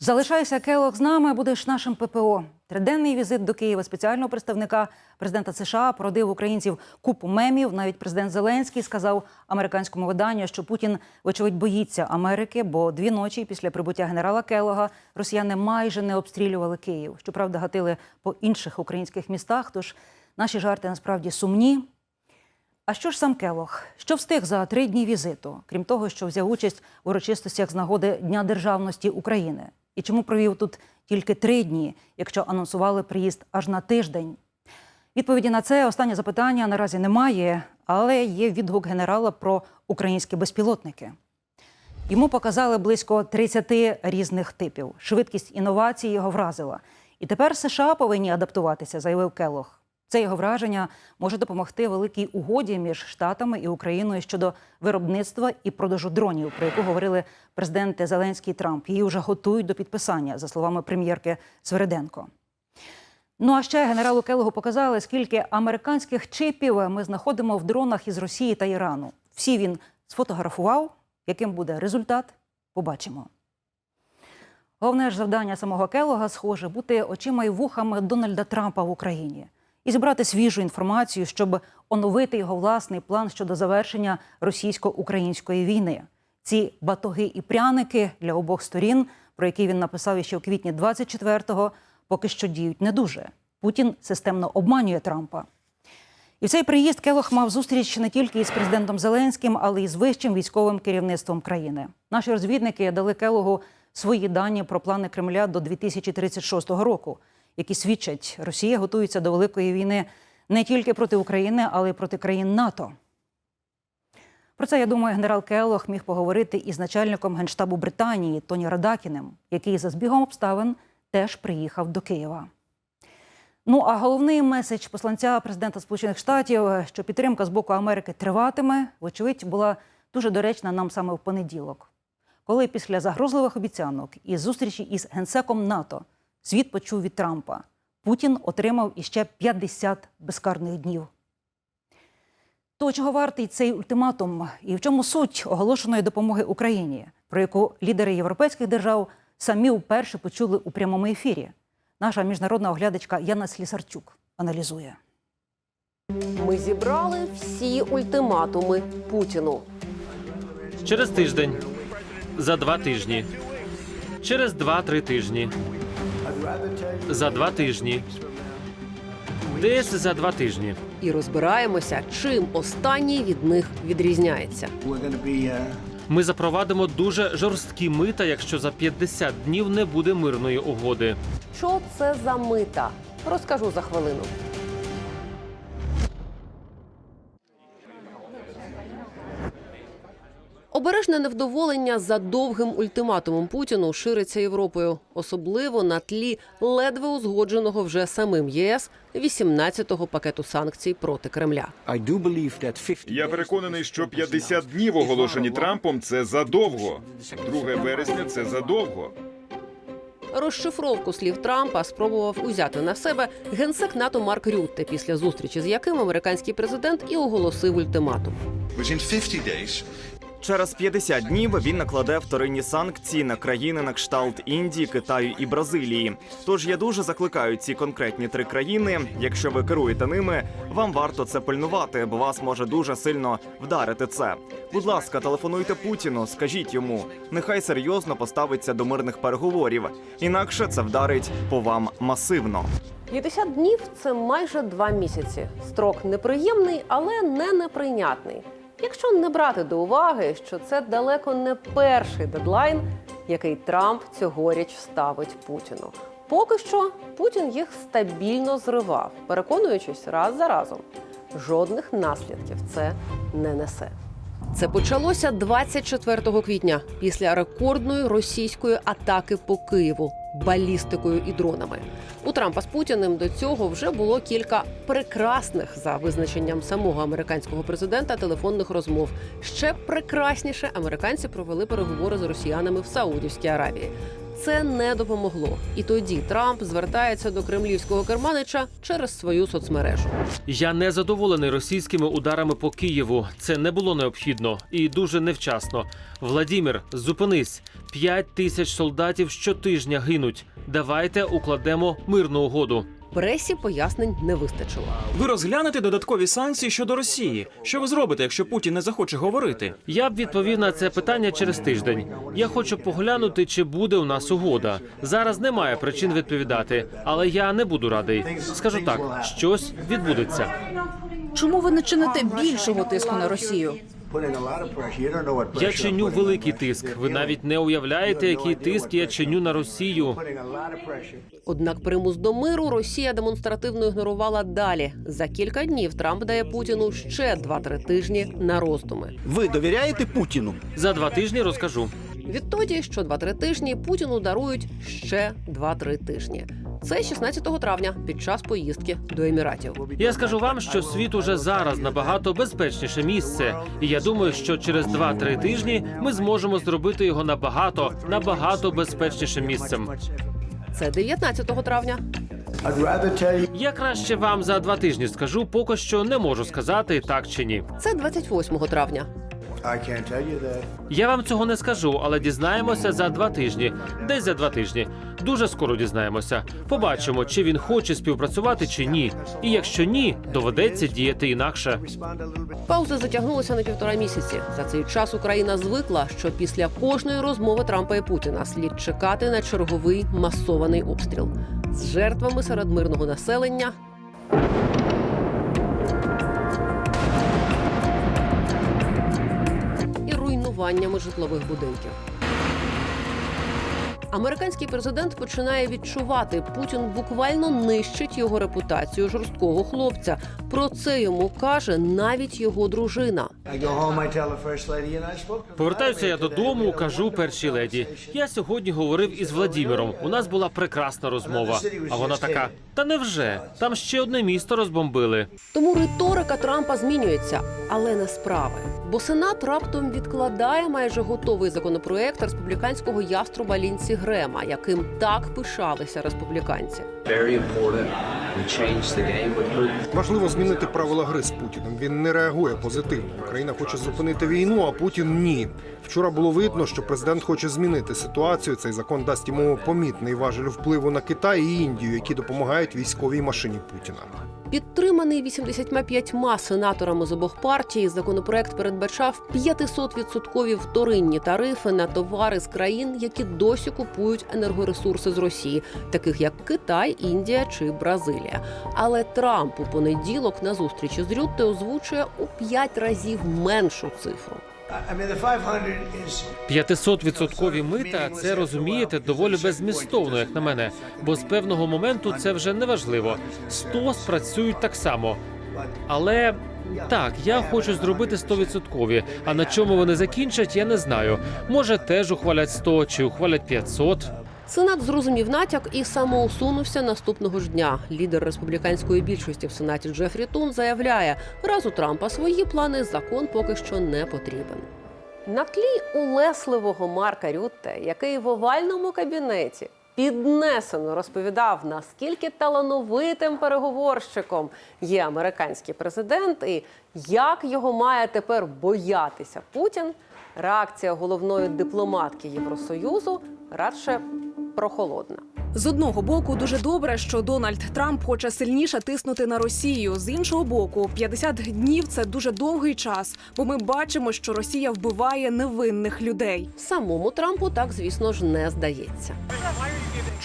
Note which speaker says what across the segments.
Speaker 1: Залишайся Келох з нами, будеш нашим ППО. Триденний візит до Києва спеціального представника президента США породив українців купу мемів. Навіть президент Зеленський сказав американському виданню, що Путін, вочевидь, боїться Америки, бо дві ночі після прибуття генерала Келога росіяни майже не обстрілювали Київ. Щоправда, гатили по інших українських містах. Тож наші жарти насправді сумні. А що ж сам Келох? Що встиг за три дні візиту, крім того, що взяв участь в урочистостях з нагоди Дня державності України? І чому провів тут тільки три дні, якщо анонсували приїзд аж на тиждень? Відповіді на це останнє запитання наразі немає, але є відгук генерала про українські безпілотники. Йому показали близько 30 різних типів. Швидкість інновацій його вразила. І тепер США повинні адаптуватися, заявив Келох. Це його враження може допомогти великій угоді між Штатами і Україною щодо виробництва і продажу дронів, про яку говорили президенти Зеленський і Трамп. Її вже готують до підписання, за словами прем'єрки Свериденко. Ну а ще генералу Келогу показали, скільки американських чипів ми знаходимо в дронах із Росії та Ірану. Всі він сфотографував. Яким буде результат? Побачимо. Головне ж завдання самого Келога, схоже, бути очима і вухами Дональда Трампа в Україні і зібрати свіжу інформацію, щоб оновити його власний план щодо завершення російсько-української війни. Ці батоги і пряники для обох сторін, про які він написав ще в квітні 24-го, поки що діють не дуже. Путін системно обманює Трампа. І в цей приїзд Келох мав зустріч не тільки із президентом Зеленським, але й з вищим військовим керівництвом країни. Наші розвідники дали Келогу свої дані про плани Кремля до 2036 року, які свідчать, Росія готується до великої війни не тільки проти України, але й проти країн НАТО. Про це я думаю, генерал Келох міг поговорити із начальником генштабу Британії Тоні Радакіним, який за збігом обставин теж приїхав до Києва. Ну а головний меседж посланця президента Сполучених Штатів, що підтримка з боку Америки триватиме, вочевидь, була дуже доречна нам саме в понеділок, коли після загрозливих обіцянок і зустрічі із генсеком НАТО світ почув від Трампа, Путін отримав іще 50 безкарних днів. То чого вартий цей ультиматум, і в чому суть оголошеної допомоги Україні, про яку лідери європейських держав самі вперше почули у прямому ефірі? Наша міжнародна оглядачка Яна Слісарчук аналізує.
Speaker 2: Ми зібрали всі ультиматуми Путіну.
Speaker 3: Через тиждень. За два тижні. Через два-три тижні. За два тижні. Десь за два тижні.
Speaker 2: І розбираємося, чим останній від них відрізняється.
Speaker 3: Ми запровадимо дуже жорсткі мита, якщо за 50 днів не буде мирної угоди.
Speaker 2: Що це за мита? Розкажу за хвилину. Обережне невдоволення за довгим ультиматумом Путіну шириться Європою, особливо на тлі ледве узгодженого вже самим ЄС 18-го пакету санкцій проти Кремля.
Speaker 4: I do believe that 50
Speaker 5: Я переконаний, що 50 днів оголошені Трампом це задовго. 2 вересня це задовго.
Speaker 2: Розшифровку слів Трампа спробував узяти на себе генсек НАТО Марк Рютте, після зустрічі з яким американський президент і оголосив ультиматум.
Speaker 6: Within 50 days,
Speaker 7: Через 50 днів він накладе вторинні санкції на країни на кшталт Індії, Китаю і Бразилії. Тож я дуже закликаю ці конкретні три країни. Якщо ви керуєте ними, вам варто це пильнувати, бо вас може дуже сильно вдарити це. Будь ласка, телефонуйте Путіну, скажіть йому, нехай серйозно поставиться до мирних переговорів. Інакше це вдарить по вам масивно.
Speaker 2: 50 днів це майже два місяці. Строк неприємний, але не неприйнятний. Якщо не брати до уваги, що це далеко не перший дедлайн, який Трамп цьогоріч ставить Путіну. Поки що Путін їх стабільно зривав, переконуючись раз за разом. Жодних наслідків це не несе. Це почалося 24 квітня після рекордної російської атаки по Києву балістикою і дронами. У Трампа з Путіним до цього вже було кілька прекрасних за визначенням самого американського президента телефонних розмов. Ще прекрасніше американці провели переговори з росіянами в Саудівській Аравії. Це не допомогло. І тоді Трамп звертається до кремлівського керманича через свою соцмережу.
Speaker 3: Я не задоволений російськими ударами по Києву. Це не було необхідно і дуже невчасно. Владімір, зупинись. П'ять тисяч солдатів щотижня гинуть. Давайте укладемо мирну угоду.
Speaker 2: Пресі пояснень не вистачило.
Speaker 8: Ви розглянете додаткові санкції щодо Росії. Що ви зробите, якщо Путін не захоче говорити?
Speaker 3: Я б відповів на це питання через тиждень. Я хочу поглянути, чи буде у нас угода. Зараз немає причин відповідати, але я не буду радий. Скажу так, щось відбудеться.
Speaker 9: Чому ви не чините більшого тиску на Росію?
Speaker 3: Я чиню великий тиск. Ви навіть не уявляєте, який тиск я чиню на Росію.
Speaker 2: Однак примус до миру Росія демонстративно ігнорувала далі. За кілька днів Трамп дає Путіну ще 2-3 тижні на роздуми.
Speaker 4: Ви довіряєте Путіну?
Speaker 3: За два тижні розкажу.
Speaker 2: Відтоді, що 2-3 тижні Путіну дарують ще 2-3 тижні. Це 16 травня під час поїздки до Еміратів.
Speaker 3: Я скажу вам, що світ уже зараз набагато безпечніше місце, і я думаю, що через 2-3 тижні ми зможемо зробити його набагато набагато безпечнішим місцем.
Speaker 2: Це 19 травня.
Speaker 3: Я краще вам за два тижні скажу, поки що не можу сказати так чи ні.
Speaker 2: Це 28 травня.
Speaker 3: Я вам цього не скажу, але дізнаємося за два тижні. Десь за два тижні. Дуже скоро дізнаємося. Побачимо, чи він хоче співпрацювати чи ні. І якщо ні, доведеться діяти інакше.
Speaker 2: Пауза затягнулася на півтора місяці. За цей час Україна звикла, що після кожної розмови Трампа і Путіна слід чекати на черговий масований обстріл з жертвами серед мирного населення. Руйнуваннями житлових будинків. Американський президент починає відчувати, Путін буквально нищить його репутацію жорсткого хлопця. Про це йому каже навіть його дружина.
Speaker 3: Повертаюся я додому, кажу першій леді. Я сьогодні говорив із Владіміром. У нас була прекрасна розмова. А вона така: та невже? Там ще одне місто розбомбили.
Speaker 2: Тому риторика Трампа змінюється, але не справи. Бо Сенат раптом відкладає майже готовий законопроект республіканського яструба Лінсі Грема, яким так пишалися республіканці.
Speaker 10: Важливо змінити правила гри з Путіним. Він не реагує позитивно. Україна хоче зупинити війну, а Путін ні. Вчора було видно, що президент хоче змінити ситуацію. Цей закон дасть йому помітний важель впливу на Китай і Індію, які допомагають військовій машині Путіна.
Speaker 2: Підтриманий 85 сенаторами з обох партій, законопроект передбачав 500-відсоткові вторинні тарифи на товари з країн, які досі купують енергоресурси з Росії, таких як Китай, Індія чи Бразилія. Але Трамп у понеділок на зустрічі з Рютте озвучує у 5 разів меншу цифру.
Speaker 3: 500-відсоткові мита це розумієте доволі беззмістовно, як на мене. Бо з певного моменту це вже не важливо. 100 спрацюють так само. Але так, я хочу зробити 100-відсоткові. А на чому вони закінчать, я не знаю. Може, теж ухвалять 100 чи ухвалять 500.
Speaker 2: Сенат зрозумів натяк і самоусунувся наступного ж дня. Лідер республіканської більшості в сенаті Джефрі Тун заявляє, раз у Трампа свої плани закон поки що не потрібен. На тлі улесливого Марка Рютте, який в овальному кабінеті піднесено розповідав, наскільки талановитим переговорщиком є американський президент, і як його має тепер боятися Путін. Реакція головної дипломатки Євросоюзу радше прохолодна.
Speaker 9: З одного боку, дуже добре, що Дональд Трамп хоче сильніше тиснути на Росію. З іншого боку, 50 днів це дуже довгий час, бо ми бачимо, що Росія вбиває невинних людей.
Speaker 2: Самому Трампу так, звісно ж, не здається.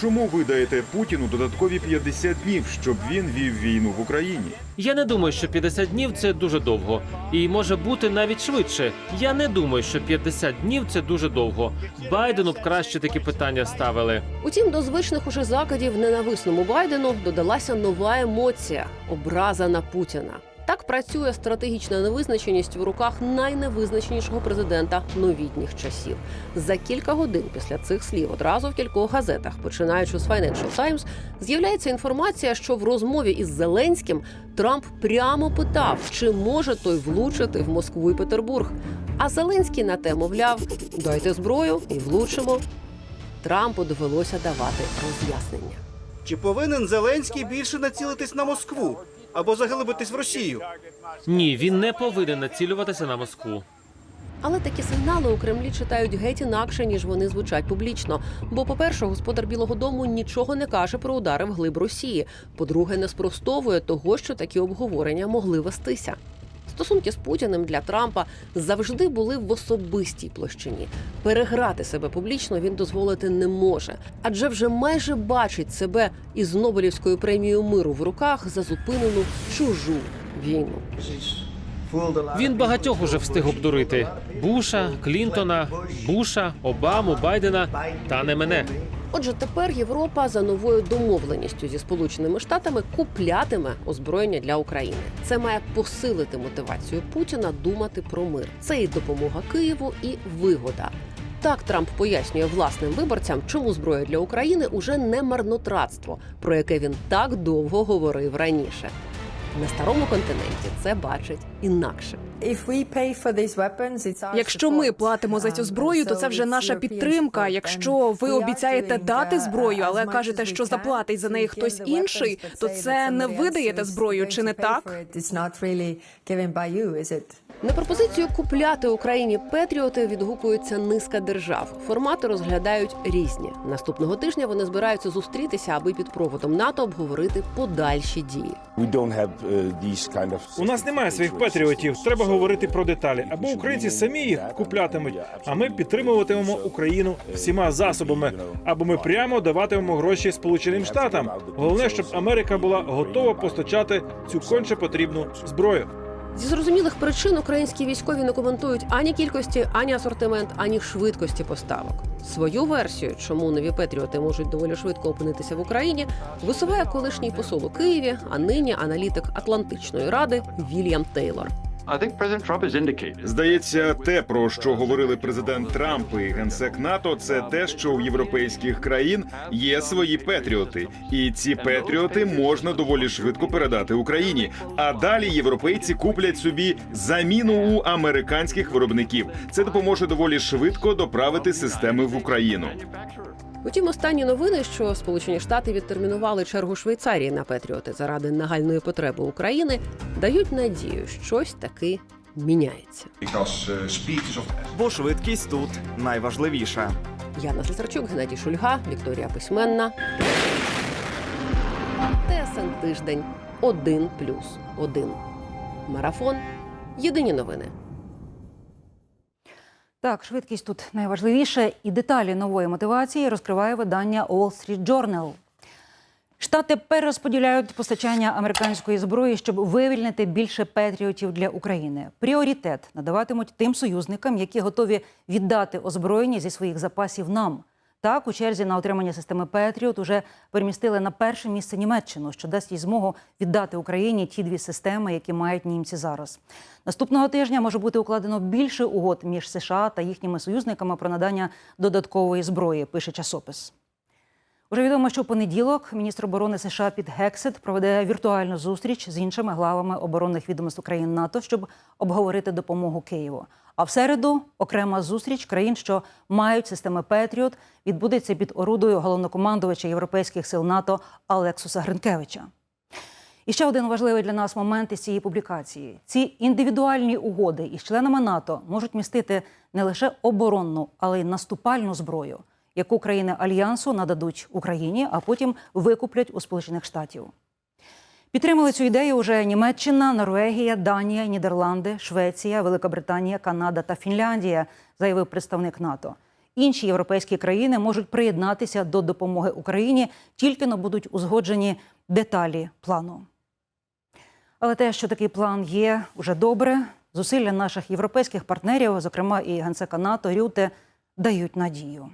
Speaker 5: Чому ви даєте Путіну додаткові 50 днів, щоб він вів війну в Україні?
Speaker 3: Я не думаю, що 50 днів це дуже довго, і може бути навіть швидше. Я не думаю, що 50 днів це дуже довго. Байдену б краще такі питання ставили.
Speaker 2: Утім, до звичних уже закидів ненависному Байдену додалася нова емоція образа на Путіна. Так працює стратегічна невизначеність в руках найневизначенішого президента новітніх часів. За кілька годин після цих слів одразу в кількох газетах, починаючи з Financial Times, з'являється інформація, що в розмові із Зеленським Трамп прямо питав, чи може той влучити в Москву і Петербург. А Зеленський на те мовляв: дайте зброю і влучимо. Трампу довелося давати роз'яснення.
Speaker 11: Чи повинен Зеленський більше націлитись на Москву або заглибитись в Росію?
Speaker 3: Ні, він не повинен націлюватися на Москву.
Speaker 2: Але такі сигнали у Кремлі читають геть інакше, ніж вони звучать публічно. Бо, по-перше, господар Білого Дому нічого не каже про удари в глиб Росії. По-друге, не спростовує того, що такі обговорення могли вестися. Стосунки з Путіним для Трампа завжди були в особистій площині. Переграти себе публічно він дозволити не може, адже вже майже бачить себе із Нобелівською премією миру в руках за зупинену чужу війну.
Speaker 3: Він багатьох уже встиг обдурити: Буша, Клінтона, Буша, Обаму, Байдена та не мене.
Speaker 2: Отже, тепер Європа за новою домовленістю зі Сполученими Штатами куплятиме озброєння для України. Це має посилити мотивацію Путіна думати про мир. Це і допомога Києву, і вигода. Так Трамп пояснює власним виборцям, чому зброя для України уже не марнотратство, про яке він так довго говорив раніше. На старому континенті це бачать інакше.
Speaker 9: Якщо ми платимо за цю зброю, то це вже наша підтримка. Якщо ви обіцяєте дати зброю, але кажете, що заплатить за неї хтось інший, то це не видаєте зброю, чи не так?
Speaker 2: На пропозицію купляти Україні Петріоти відгукується низка держав. Формати розглядають різні. Наступного тижня вони збираються зустрітися, аби під проводом НАТО обговорити подальші дії.
Speaker 12: У нас немає своїх патріотів. Треба говорити про деталі. Або українці самі їх куплятимуть, а ми підтримуватимемо Україну всіма засобами, або ми прямо даватимемо гроші Сполученим Штатам. Головне, щоб Америка була готова постачати цю конче потрібну зброю.
Speaker 2: Зі зрозумілих причин українські військові не коментують ані кількості, ані асортимент, ані швидкості поставок. Свою версію, чому нові Петріоти можуть доволі швидко опинитися в Україні, висуває колишній посол у Києві, а нині аналітик Атлантичної ради Вільям Тейлор.
Speaker 5: Здається, те, про що говорили президент Трамп і генсек НАТО, це те, що у європейських країн є свої петріоти, і ці петріоти можна доволі швидко передати Україні. А далі європейці куплять собі заміну у американських виробників. Це допоможе доволі швидко доправити системи в Україну.
Speaker 2: Утім, останні новини, що Сполучені Штати відтермінували чергу Швейцарії на Петріоти заради нагальної потреби України, дають надію, щось таки міняється.
Speaker 7: Бо швидкість тут найважливіша.
Speaker 2: Яна Слесарчук, Геннадій Шульга, Вікторія Письменна. ТСН тиждень 1 плюс 1. Марафон. Єдині новини.
Speaker 1: Так, швидкість тут найважливіше, і деталі нової мотивації розкриває видання Wall Street Journal. Штати перерозподіляють постачання американської зброї, щоб вивільнити більше петріотів для України. Пріоритет надаватимуть тим союзникам, які готові віддати озброєння зі своїх запасів нам. Так, у черзі на отримання системи Петріот уже перемістили на перше місце Німеччину, що дасть їй змогу віддати Україні ті дві системи, які мають німці зараз. Наступного тижня може бути укладено більше угод між США та їхніми союзниками про надання додаткової зброї. Пише часопис. Уже відомо, що в понеділок міністр оборони США Піт Гексет проведе віртуальну зустріч з іншими главами оборонних відомств країн НАТО, щоб обговорити допомогу Києву. А в середу окрема зустріч країн, що мають системи Петріот, відбудеться під орудою головнокомандувача європейських сил НАТО Алексуса Гринкевича. І ще один важливий для нас момент із цієї публікації: ці індивідуальні угоди із членами НАТО можуть містити не лише оборонну, але й наступальну зброю, яку країни альянсу нададуть Україні, а потім викуплять у Сполучених Штатів. Підтримали цю ідею уже Німеччина, Норвегія, Данія, Нідерланди, Швеція, Велика Британія, Канада та Фінляндія, заявив представник НАТО. Інші європейські країни можуть приєднатися до допомоги Україні, тільки но будуть узгоджені деталі плану. Але те, що такий план є, уже добре. Зусилля наших європейських партнерів, зокрема і генсека НАТО Рюте, дають надію.